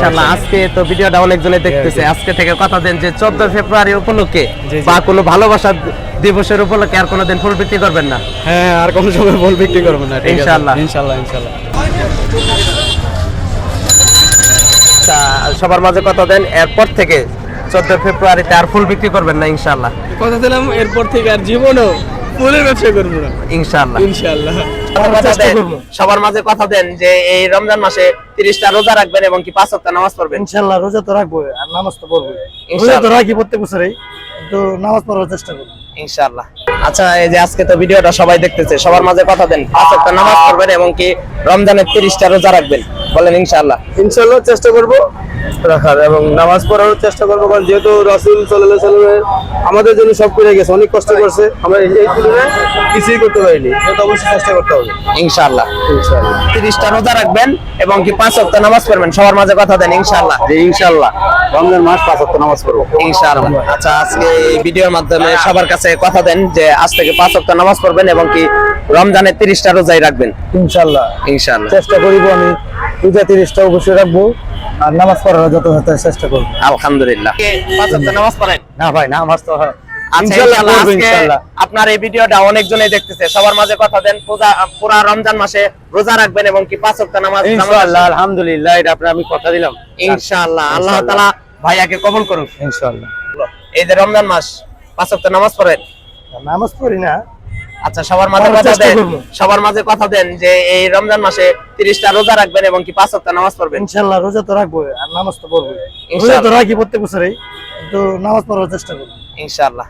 ইনশাআল্লাহ আজকে তো ভিডিওটা অনেকজনে দেখতেছে। আজকে থেকে কথা দেন যে 14 ফেব্রুয়ারি উপলক্ষে। বা কোনো ভালোবাসা দিবসের উপলক্ষে আর কোনোদিন ফুল বিক্রি করবেন না। হ্যাঁ আর কোনো সময় বল বিক্রি করব না ইনশাআল্লাহ। ইনশাআল্লাহ ইনশাআল্লাহ। সবার মাঝে কথা দেন এরপর থেকে 14 ফেব্রুয়ারিতে আর ফুল বিক্রি করবেন না ইনশাআল্লাহ। কথা দিলাম এরপর থেকে আর জীবনও ফুলের ব্যবসা করব না। ইনশাআল্লাহ। ইনশাআল্লাহ। সবার কথা দেন সবার মাঝে কথা দেন যে এই রমজান মাসে 30টা রোজা রাখবেন এবং কি পাঁচ ওয়াক্ত নামাজ পড়বেন? ইনশাল্লাহ রোজা তো রাখব আর নামাজ তো পড়ব। রোজা তো রাখি প্রত্যেক বছরেই কিন্তু নামাজ পড়ার চেষ্টা করব। ইনশাআল্লাহ। আচ্ছা এই যে আজকে তো ভিডিওটা সবাই দেখতেছে সবার মাঝে কথা দেন পাঁচ ওয়াক্ত নামাজ পড়বেন এবং কি রমজানের 30টা রোজা রাখবেন। বলেন ইনশাআল্লাহ। ইনশাল্লাহ চেষ্টা করব রাখার এবং নামাজ পড়ারও চেষ্টা করব কারণ যেহেতু রাসুল সাল্লাহ সাল্লামের আমাদের জন্য সব করে গেছে অনেক কষ্ট করছে। আমরা এই তুলনায় কিছুই করতে পারিনি সেটা অবশ্যই চেষ্টা করতে হবে। ইনশাআল্লাহ। ইনশাল্লাহ 30টা রোজা রাখবেন এবং কি পাঁচ ওয়াক্ত নামাজ পড়বেন সবার মাঝে কথা দেন ইনশাআল্লাহ। যে ইনশাল্লাহ রমজান মাস পাঁচ ওয়াক্ত নামাজ পড়ব। ইনশাআল্লাহ। আচ্ছা আজকে এই ভিডিওর মাধ্যমে সবার কাছে কথা দেন যে আজ থেকে পাঁচ ওয়াক্ত নামাজ পড়বেন এবং কি রমজানের 30টা রোজাই রাখবেন। ইনশাল্লাহ ইনশাআল্লাহ। চেষ্টা করিব আমি। রোজা তিরিশটা অবশ্যই রাখব। আর নামাজ পড়ার যত হাতে চেষ্টা করব। আলহামদুলিল্লাহ। নামাজ পড়েন? না ভাই নামাজ তো আচ্ছা, আপনার এই ভিডিওটা অনেকজনই দেখতেছে। সবার মাঝে কথা দেন পূজা পুরা রমজান মাসে রোজা রাখবেন এবং কি পাঁচ ওয়াক্ত নামাজ ইনশাআল্লাহ আলহামদুলিল্লাহ এটা আপনি আমি কথা দিলাম। ইনশাআল্লাহ আল্লাহ। তাআলা ভাইয়াকে কবুল করুন ইনশাআল্লাহ এই যে রমজান মাস পাঁচ ওয়াক্ত নামাজ পড়েন? নামাজ পড়ি না। আচ্ছা সবার মাঝে কথা দেন। সবার মাঝে কথা দেন যে এই রমজান মাসে 30টা রোজা রাখবেন এবং কি পাঁচ ওয়াক্ত নামাজ পড়বেন? ইনশাআল্লাহ রোজা তো রাখব আর নামাজ তো পড়ব। রোজা তো রাখি প্রত্যেক বছরই কিন্তু নামাজ পড়ার চেষ্টা করব। ইনশাআল্লাহ।